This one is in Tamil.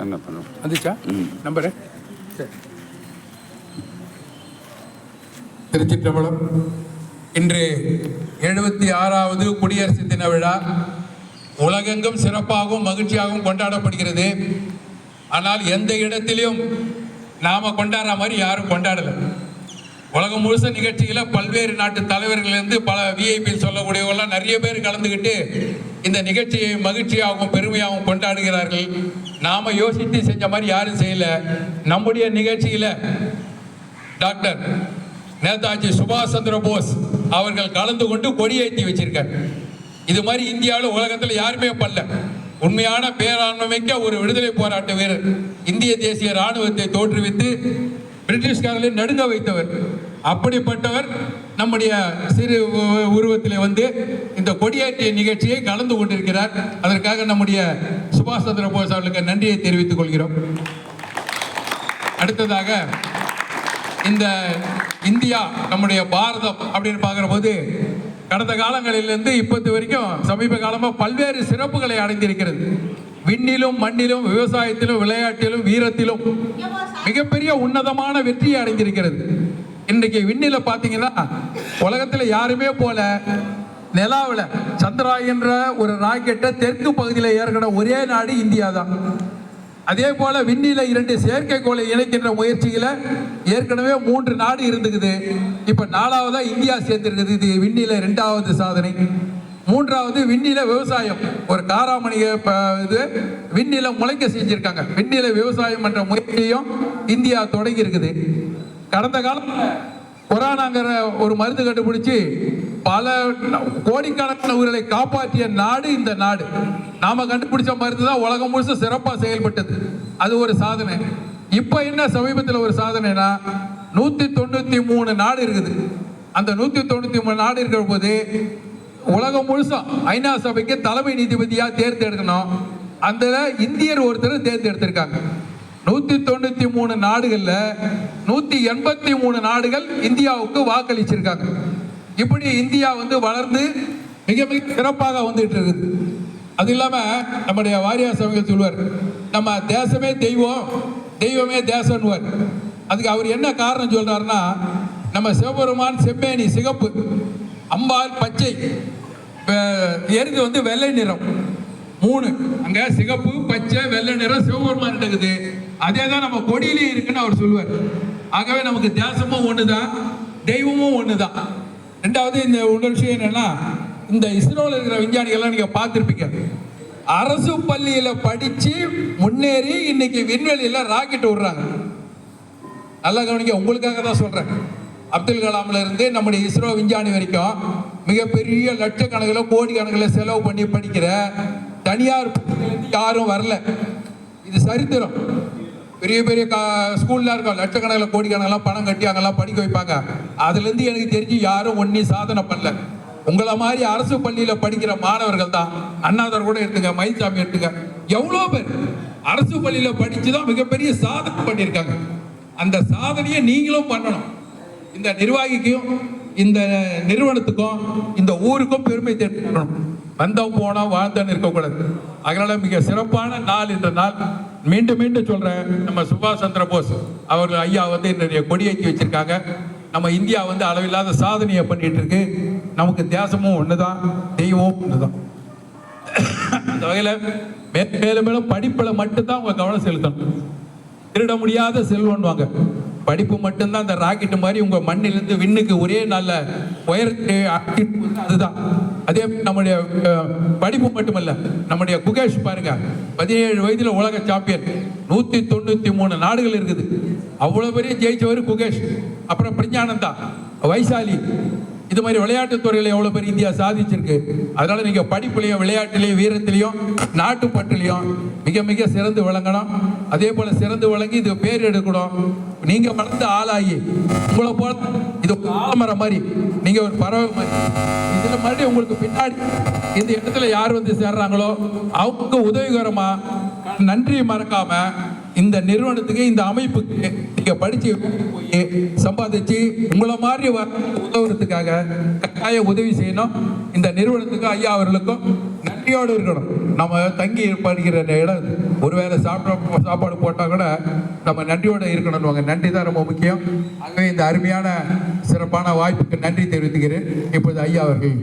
என்ன பண்ணுவோம்? வந்துச்சா. நம்பரு. சரி. திருச்சிற்றம்பலம். இன்று எழுபத்தி ஆறாவது குடியரசு தின விழா. உலகெங்கும் சிறப்பாகவும் மகிழ்ச்சியாகவும் கொண்டாடப்படுகிறது. ஆனால் எந்த இடத்திலும் நாம கொண்டாடுற மாதிரி யாரும் கொண்டாடலை. உலகம் முழுச நிகழ்ச்சியில பல்வேறு நாட்டு தலைவர்கள்லேருந்து பல விஐபி சொல்லக்கூடியவங்களாம் நிறைய பேர் கலந்துக்கிட்டு இந்த நிகழ்ச்சியை மகிழ்ச்சியாகவும் பெருமையாகவும் கொண்டாடுகிறார்கள். நாம யோசித்து செஞ்ச மாதிரி யாரும் செய்யல. நம்முடைய நிகழ்ச்சியில டாக்டர் நேதாஜி சுபாஷ் சந்திர போஸ் அவர்கள் கலந்து கொண்டு கொடியேற்றி வச்சிருக்கார். இது மாதிரி இந்தியாவில் உலகத்தில் யாருமே பண்ணல. உண்மையான பேராண்மைக்க ஒரு விடுதலை போராட்ட வீரர் இந்திய தேசிய ராணுவத்தை தோற்றுவித்து பிரிட்டிஷ்காரர்களை நடுங்க வைத்தவர். அப்படிப்பட்டவர் நம்முடைய சிறு உருவத்தில் வந்து இந்த கொடியேற்றிய நிகழ்ச்சியை கலந்து கொண்டிருக்கிறார். அதற்காக நம்முடைய சுபாஷ் சந்திர போஸ் அவர்களுக்கு நன்றியை தெரிவித்துக் கொள்கிறோம். அடுத்ததாக இந்த இந்தியா நம்முடைய பாரதம் அப்படின்னு பார்க்குற போது கடந்த காலங்களிலிருந்து இப்போது வரைக்கும் சமீப காலமாக பல்வேறு சிறப்புகளை அடைந்திருக்கிறது. விண்ணிலும் மண்ணிலும் விவசாயத்திலும் விளையாட்டிலும் வீரத்திலும் மிகப்பெரிய உன்னதமான வெற்றியை அடைந்திருக்கிறது. இன்றைக்கு விண்ணில பார்த்தீங்கன்னா உலகத்தில் யாருமே போல நிலாவில் சந்திராயன்ற ஒரு ராக்கெட்டை தெற்கு பகுதியில் ஏற்கிற ஒரே நாடு இந்தியா தான் அதே போல் விண்ணில இரண்டு செயற்கைக்கோளை இணைக்கின்ற முயற்சியில் ஏற்கனவே மூன்று நாடு இருந்துக்குது. இப்போ நாலாவதாக இந்தியா சேர்ந்திருக்குது. இது விண்ணில ரெண்டாவது சாதனை. மூன்றாவது விண்ணில விவசாயம். ஒரு காராமணிக இது விண்ணில முளைக்க செஞ்சுருக்காங்க. விண்ணில விவசாயம் என்ற முயற்சியும் இந்தியா தொடங்கி இருக்குது கடந்த காலம் கொரோனாங்கிற ஒரு மருந்து கண்டுபிடிச்சி பல கோடிக்கணக்கான உயிர்களை காப்பாற்றிய நாடு இந்த நாடு. நாம கண்டுபிடிச்ச மருந்து தான் உலகம் முழுசு சிறப்பாக செயல்பட்டது. அது ஒரு சாதனை. இப்போ என்ன சமீபத்தில் ஒரு சாதனைனா நூற்றி தொண்ணூற்றி மூணு நாடு இருக்குது. அந்த நூற்றி தொண்ணூற்றி மூணு நாடு இருக்கிற போது உலகம் முழுசும் ஐநா சபைக்கு தலைமை நீதிபதியாக தேர்ந்தெடுக்கணும். அந்த இந்தியர் ஒருத்தர் தேர்ந்தெடுத்திருக்காங்க. நூத்தி தொண்ணூத்தி மூணு நாடுகள்ல நூத்தி எண்பத்தி மூணு நாடுகள் இந்தியாவுக்கு வாக்களிச்சிருக்காங்க. இப்படி இந்தியா வந்து வளர்ந்து மிக மிக சிறப்பாக வந்துட்டு இருக்குது. அது இல்லாமல் நம்முடைய வாரியார் சமயம் சொல்லுவார் நம்ம தேசமே தெய்வம் தெய்வமே தேசம்னுவார் அதுக்கு அவர் என்ன காரணம் சொல்கிறாருன்னா நம்ம சிவபெருமான் செம்மேனி சிகப்பு அம்பாள் பச்சை எருது வந்து வெள்ளை நிறம். மூணு அங்கே சிகப்பு பச்சை வெள்ளை நிறம் சிவபெருமான் இருக்குது. அதே தான் நம்ம கொடியிலேயே இருக்குன்னு அவர் சொல்லுவார் ஆகவே நமக்கு தேசமும் ஒன்று தான் தெய்வமும் ஒன்று தான் ரெண்டாவது இந்த இன்னொரு விஷயம் என்னன்னா இந்த இஸ்ரோல இருக்கிற விஞ்ஞானிகள்லாம் நீங்க பார்த்துருப்பீங்க. அரசு பள்ளியில படிச்சு முன்னேறி இன்னைக்கு விண்வெளியில ராக்கெட் விடுறாங்க நல்லா கவனிக்க உங்களுக்காக தான் சொல்றேன். அப்துல் கலாம்ல இருந்து நம்முடைய இஸ்ரோ விஞ்ஞானி வரைக்கும் மிகப்பெரிய லட்சக்கணக்கில் கோடி கணக்கில் செலவு பண்ணி படிக்கிற தனியார் யாரும் வரல. இது சரித்திரம். பெரிய பெரிய கா ஸ்கூல்லாம் இருக்கும் லட்சக்கணக்கில் கோடிக்கணக்கெல்லாம் பணம் கட்டி அங்கெல்லாம் படிக்க வைப்பாங்க. அதுலேருந்து எனக்கு தெரிஞ்சு யாரும் ஒன்றையும் சாதனை பண்ணல. உங்களை மாதிரி அரசு பள்ளியில் படிக்கிற மாணவர்கள் தான் அண்ணாதர் கூட எடுத்துங்க மயில்சாமி எடுத்துங்க எவ்வளோ பேர் அரசு பள்ளியில் படித்து தான் மிகப்பெரிய சாதனை பண்ணியிருக்காங்க. அந்த சாதனையை நீங்களும் பண்ணணும். இந்த நிர்வாகிக்கும் இந்த நிறுவனத்துக்கும் இந்த ஊருக்கும் பெருமை தேடணும். வந்தோம் போனால் வாழ்ந்தோன்னு இருக்கக்கூடாது. அதனால் மிக சிறப்பான நாள் இந்த நாள். மீண்டும் மீண்டும் சொல்கிறேன் நம்ம சுபாஷ் சந்திர போஸ் அவர்கள் ஐயா வந்து என்னுடைய கொடியேற்றி வச்சுருக்காங்க. நம்ம இந்தியா வந்து அளவில்லாத சாதனையை பண்ணிகிட்டு இருக்கு. நமக்கு தேசமும் ஒன்று தான் தெய்வமும் ஒண்ணுதான். அந்த வகையில் மே மேலும் மேலும் படிப்பில் மட்டும்தான் உங்கள் கவனம் செலுத்தணும். திருட முடியாத செல்வன்வாங்க படிப்பு மட்டும்தான் அந்த ராக்கெட்டு மாதிரி உங்கள் மண்ணிலிருந்து விண்ணுக்கு ஒரே நல்ல உயரத்தை அதுதான். அதே நம்முடைய படிப்பு மட்டுமல்ல நம்முடைய குகேஷ் பாருங்க பதினேழு வயதில் உலக சாம்பியன் நூத்தி தொண்ணூத்தி மூணு நாடுகள் இருக்குது. அவ்வளவு பெரிய ஜெயிச்சவர் குகேஷ் அப்புறம் பிரஜானந்தா வைசாலி இது மாதிரி விளையாட்டுத்துறையில் எவ்வளோ எவ்வளவு பேர் இந்தியா சாதிச்சிருக்கு? அதனால நீங்கள் படிப்புலையும் விளையாட்டுலையும் வீரத்திலையும் நாட்டுப்பற்றுலையும் மிக மிக சிறந்து விளங்கணும். அதே போல் சிறந்து விளங்கி இது பேர் எடுக்கணும். நீங்கள் வளர்ந்து ஆளாகி உங்களை போல இது ஒரு ஆலமரம் மாதிரி நீங்கள் ஒரு பறவை மாதிரி. இதில் மறுபடியும் உங்களுக்கு பின்னாடி இந்த இடத்துல யார் வந்து சேர்றாங்களோ அவங்க உதவிகரமாக நன்றியை மறக்காமல் இந்த நிறுவனத்துக்கு இந்த அமைப்புக்கு நீங்க படிச்சு போய் சம்பாதிச்சு உங்களை மாதிரி உதவுறதுக்காக கட்டாய உதவி செய்யணும். இந்த நிறுவனத்துக்கு ஐயா அவர்களுக்கும் நன்றியோடு இருக்கணும். நம்ம தங்கி படிக்கிற இடம் ஒருவேளை சாப்பிட சாப்பாடு போட்டால் கூட நம்ம நன்றியோடு இருக்கணும்னுவாங்க. நன்றி தான் ரொம்ப முக்கியம். ஆகவே இந்த அருமையான சிறப்பான வாய்ப்புக்கு நன்றி தெரிவித்துக்கிறேன். இப்போது ஐயா அவர்கள்.